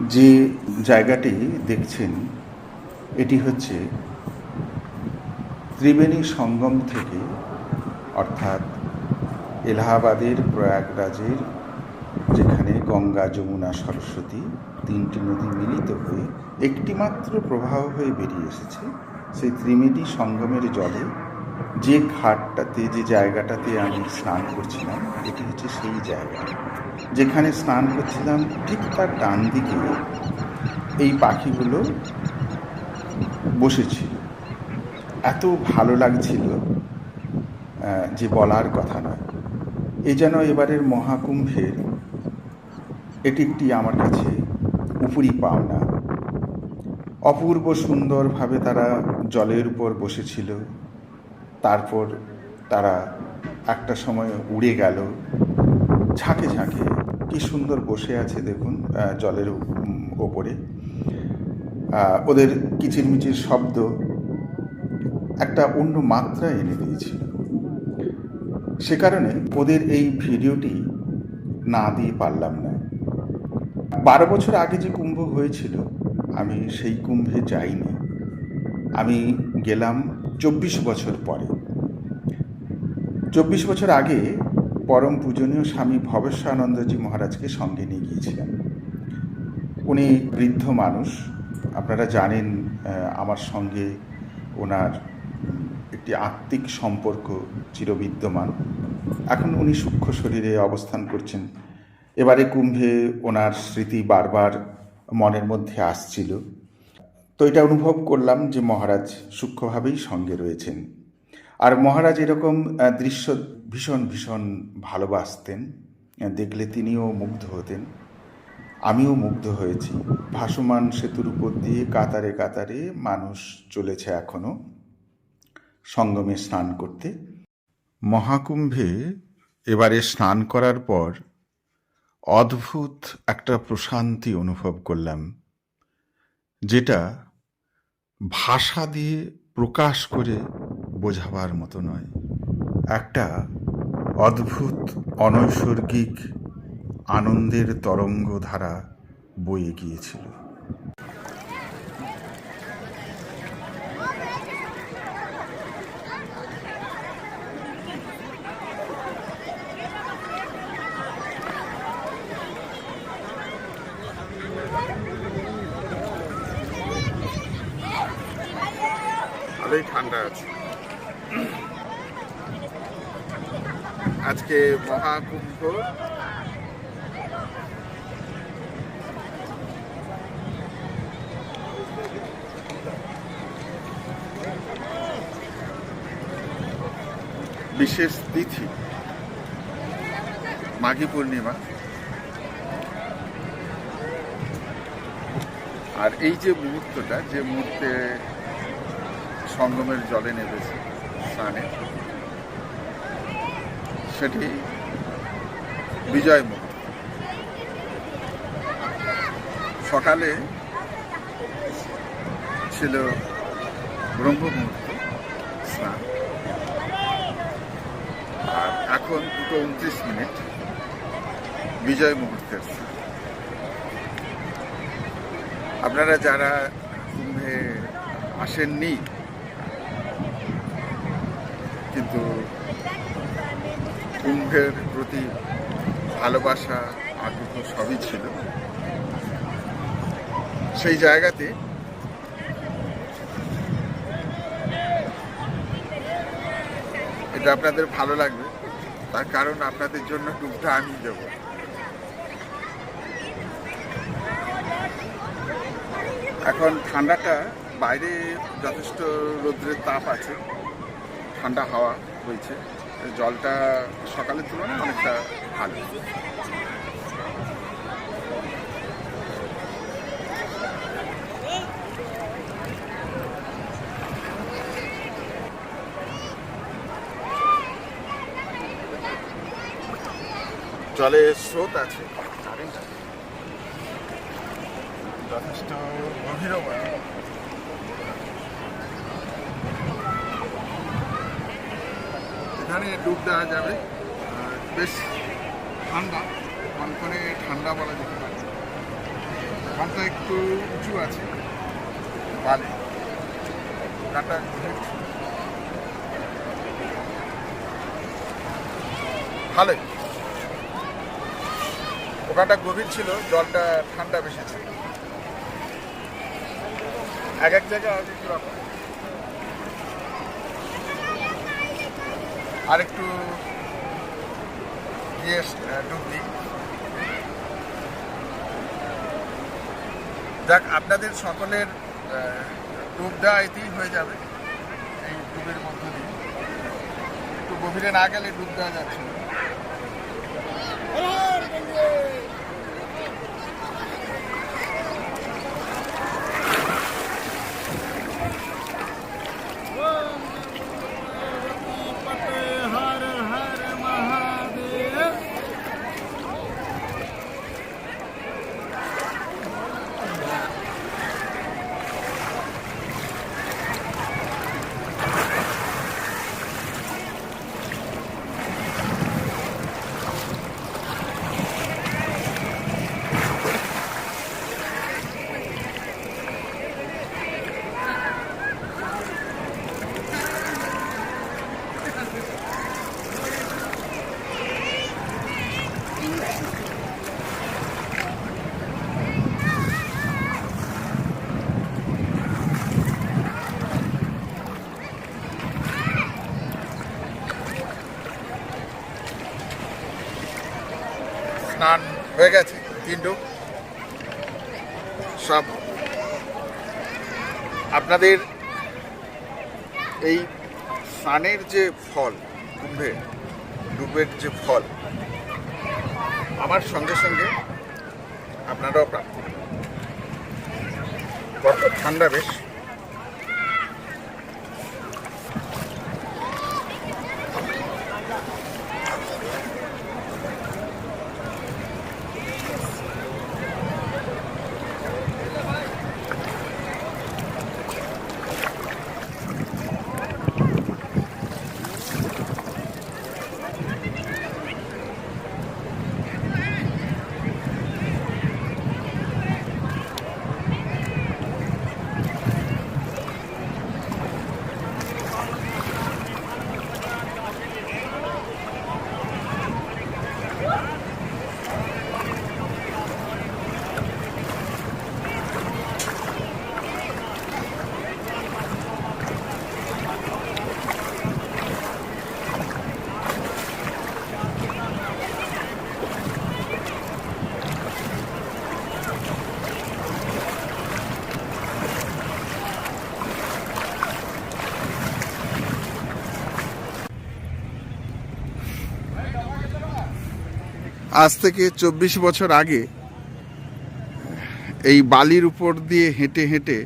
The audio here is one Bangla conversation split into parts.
যে জায়গাটি দেখছেন, এটি হচ্ছে ত্রিবেণী সঙ্গম থেকে, অর্থাৎ এলাহাবাদের প্রয়াগরাজের, যেখানে গঙ্গা, যমুনা, সরস্বতী তিনটি নদী মিলিত হয়ে একটিমাত্র প্রবাহ হয়ে বেরিয়ে এসেছে, সেই ত্রিবেণী সঙ্গমের জলে। যে ঘাটটাতে, যে জায়গাটাতে আমি স্নান করছিলাম, এটি হচ্ছে সেই জায়গা। যেখানে স্নান করছিলাম, ঠিক তার ডান দিকে এই পাখিগুলো বসেছিল। এত ভালো লাগছিল যে বলার কথা নয়। এ যেন এবারের মহাকুম্ভের এটি একটি আমার কাছে উপরি পাওনা। অপূর্ব সুন্দরভাবে তারা জলের উপর বসেছিল। তারপর তারা একটা সময় উড়ে গেল, ঝাঁকে ঝাঁকে কি সুন্দর বসে আছে দেখুন জলের ওপরে। ওদের কিচিরমিচির শব্দ একটা অন্য মাত্রা এনে দিয়েছিল। সে কারণে ওদের এই ভিডিওটি না দিয়ে পারলাম না। বারো বছর আগে যে কুম্ভ হয়েছিল, আমি সেই কুম্ভে যাইনি। আমি গেলাম চব্বিশ বছর পরে। চব্বিশ বছর আগে পরম পূজনীয় স্বামী ভবেশ্বরানন্দজি মহারাজকে সঙ্গে নিয়ে গিয়েছিলাম উনি বৃদ্ধ মানুষ। আপনারা জানেন আমার সঙ্গে ওনার একটি আত্মিক সম্পর্ক চিরবিদ্যমান। এখন উনি সূক্ষ্ম শরীরে অবস্থান করছেন। এবারে কুম্ভে ওনার স্মৃতি বারবার মনের মধ্যে আসছিল। তো এটা অনুভব করলাম যে মহারাজ সূক্ষ্মভাবেই সঙ্গে রয়েছেন। আর মহারাজ এরকম দৃশ্য ভীষণ ভীষণ ভালোবাসতেন। দেখলে তিনিও মুগ্ধ হতেন। আমিও মুগ্ধ হয়েছি। ভাসমান সেতুর উপর দিয়ে কাতারে কাতারে মানুষ চলেছে এখনও সঙ্গমে স্নান করতে। মহাকুম্ভে এবারে স্নান করার পর অদ্ভুত একটা প্রশান্তি অনুভব করলাম, যেটা ভাষা দিয়ে প্রকাশ করে বোঝাবার মতো নয়। একটা অদ্ভুত অনৈসর্গিক আনন্দের তরঙ্গ ধারা বয়ে গিয়েছিল। ঠান্ডা আছে। আজকে মহাকুম্ভ। বিশেষ তিথি, মাঘী পূর্ণিমা। আর এই যে মুহূর্তটা, যে মুহূর্তে সঙ্গমের জলে নেমেছে স্নানে সেটি বিজয় মুহূর্ত সকালে ছিল ব্রহ্ম মুহূর্ত স্নান। আর এখন দুটো উনত্রিশ মিনিট বিজয় মুহূর্তের স্নান। আপনারা যারা কুম্ভে আসেননি, কিন্তু কুম্ভের প্রতি ভালোবাসা, আগ্রহ সবই ছিল। সেই জায়গাতে এটা আপনাদের ভালো লাগবে। তার কারণ আপনাদের জন্য ডুবটা আমি দেব। এখন ঠান্ডাটা বাইরে যথেষ্ট রৌদ্রের তাপ আছে। ঠান্ডা হাওয়া বইছে। জলটা সকালের তুলনায় অনেকটা ভালো। জলের স্রোত আছে। যথেষ্ট গভীরও এখানে ডুব দেওয়া যাবে। বেশ ঠান্ডা। কনকনে ঠান্ডা বলা যেতে পারে। খানটা একটু উঁচু আছে। বালি। খানটা ভালোই ওখানটা গভীর ছিল, জলটা ঠান্ডা বেশি ছিল। এক এক জায়গায় এক রকম। আর একটু গিয়ে ডুব দিই। আপনাদের সকলের ডুব দেওয়া এতেই হয়ে যাবে, এই ডুবের মধ্য দিয়ে। একটু গভীরে না গেলে ডুব দেওয়া যাচ্ছে স্নান হয়ে গেছে, তিন সব আপনাদের এই স্নানের যে ফল, কুম্ভে ডুবের যে ফল, আমার সঙ্গে সঙ্গে আপনারাও প্রাপ্ত ঠান্ডা বেশ। আজ থেকে চব্বিশ বছর আগে, এই বালির উপর দিয়ে হেঁটে হেঁটে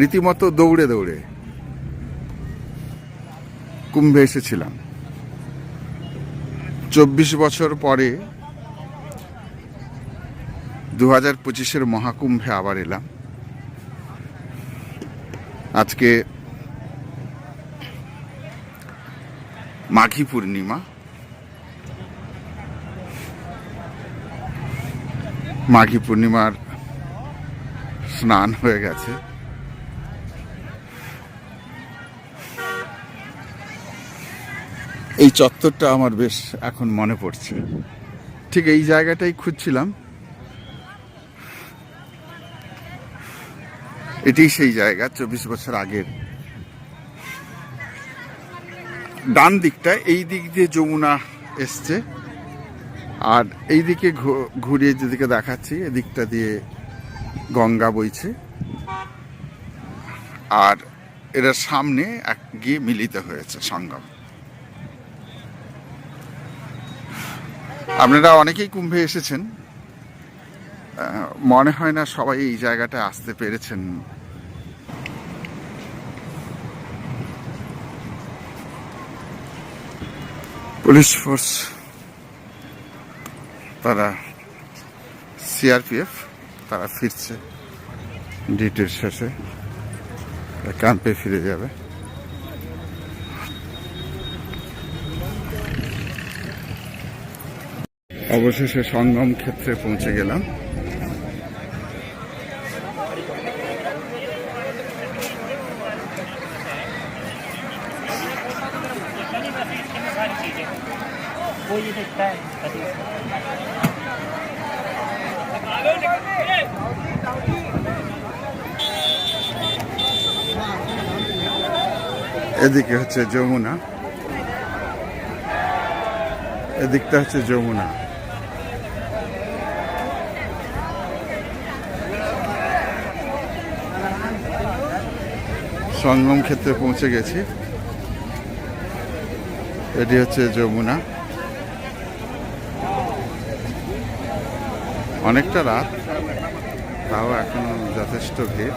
রীতিমতো দৌড়ে দৌড়ে কুম্ভে এসেছিলাম। চব্বিশ বছর পরে দু হাজার পঁচিশের মহাকুম্ভে আবার এলাম। আজকে মাঘী পূর্ণিমা। মাঘী পূর্ণিমার স্নান হয়ে গেছে। এই চত্বরটা আমার বেশ এখন মনে পড়ছে। ঠিক এই জায়গাটাই খুঁজছিলাম। এটি সেই জায়গা, চব্বিশ বছর আগের। ডান দিকটা এই দিক দিয়ে যমুনা এসছে। আর এইদিকে ঘুরিয়ে যেদিকে দেখাচ্ছি, এদিকটা দিয়ে গঙ্গা বইছে। আর এরা সামনে এক গিয়ে মিলিত হয়েছে সঙ্গম। আপনারা অনেকেই কুম্ভে এসেছেন। মনে হয় না সবাই এই জায়গাটা আসতে পেরেছেন। পুলিশ ফোর্স তারা সিআরপিএফ তারা ফিরছে ডিউটির শেষে ক্যাম্পে ফিরে যাবে অবশেষে সঙ্গম ক্ষেত্রে পৌঁছে গেলাম এদিকে হচ্ছে যমুনা। এদিকটা হচ্ছে যমুনা। সঙ্গম ক্ষেত্রে পৌঁছে গেছি। এটি হচ্ছে যমুনা। অনেকটা রাত, তাও এখনও যথেষ্ট ভিড়।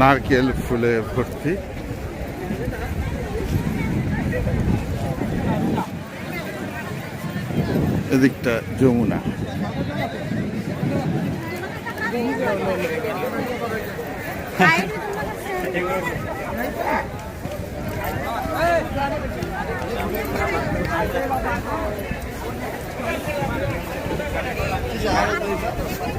নারকেল ফুলে ভর্তি। এদিকটা যমুনা।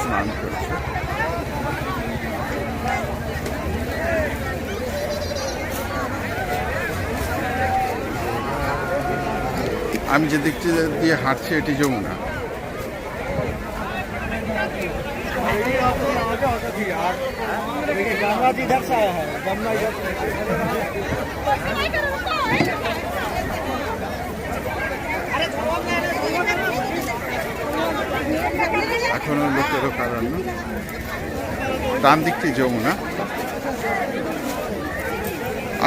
স্নান করছে আমি যে দিকটি দিয়ে হাঁটছি এটি যমুনা गंगा जी इधर से आया है गंगा इधर এখনও লোকেরও কারণ ডান দিকটি যমুনা।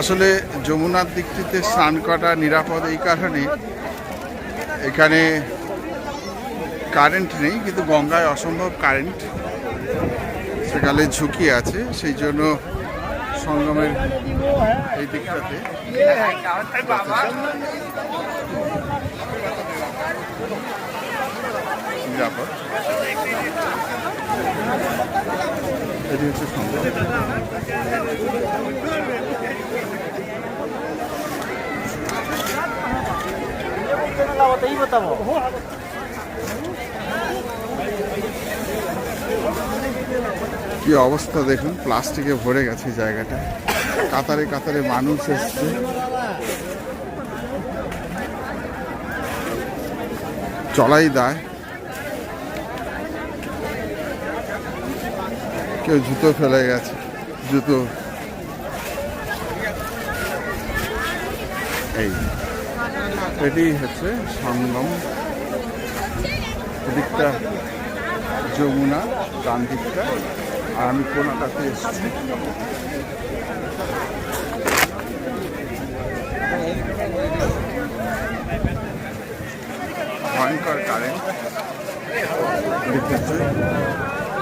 আসলে যমুনার দিকটিতে স্নান করা নিরাপদ এই কারণে এখানে কারেন্ট নেই, কিন্তু গঙ্গায় অসম্ভব কারেন্ট সেকালে ঝুঁকি আছে, সেই জন্য সঙ্গমের এই দিকটাতে নিরাপদ। এটি হচ্ছে কি অবস্থা দেখুন, প্লাস্টিকে ভরে গেছে জায়গাটা। কাতারে কাতারে মানুষ এসছে। চলাই দেয়। কেউ জুতো ফেলে গেছে, জুতো। এই এটি হচ্ছে সঙ্গম দিকটা যমুনা, ডান দিকটা, আর আমি কোনাটাতে এসেছি। ভয়ঙ্কর কারেন্ট দেখতেছে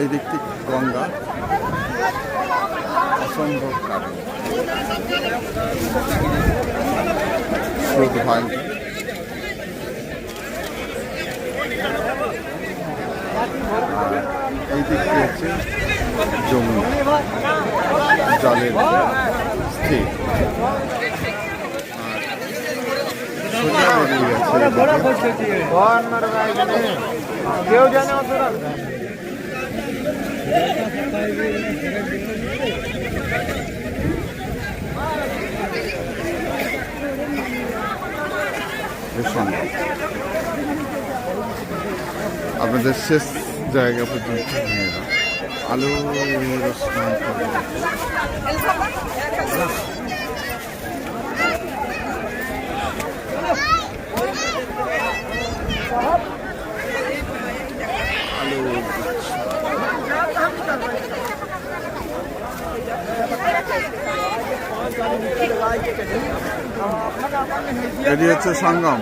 এই দিকটি গঙ্গা। অসম্ভব কারেন্ট স্রোত ভয়ঙ্কর। এই দিকটি হচ্ছে যমুনা। জলের কেউ জানে অত বেশ সুন্দর। আপনাদের শেষ জায়গা পর্যন্ত আলু রসমান এটি হচ্ছে সঙ্গম।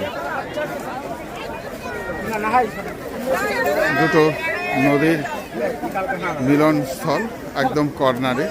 দুটো নদীর মিলনস্থল একদম কর্নারে।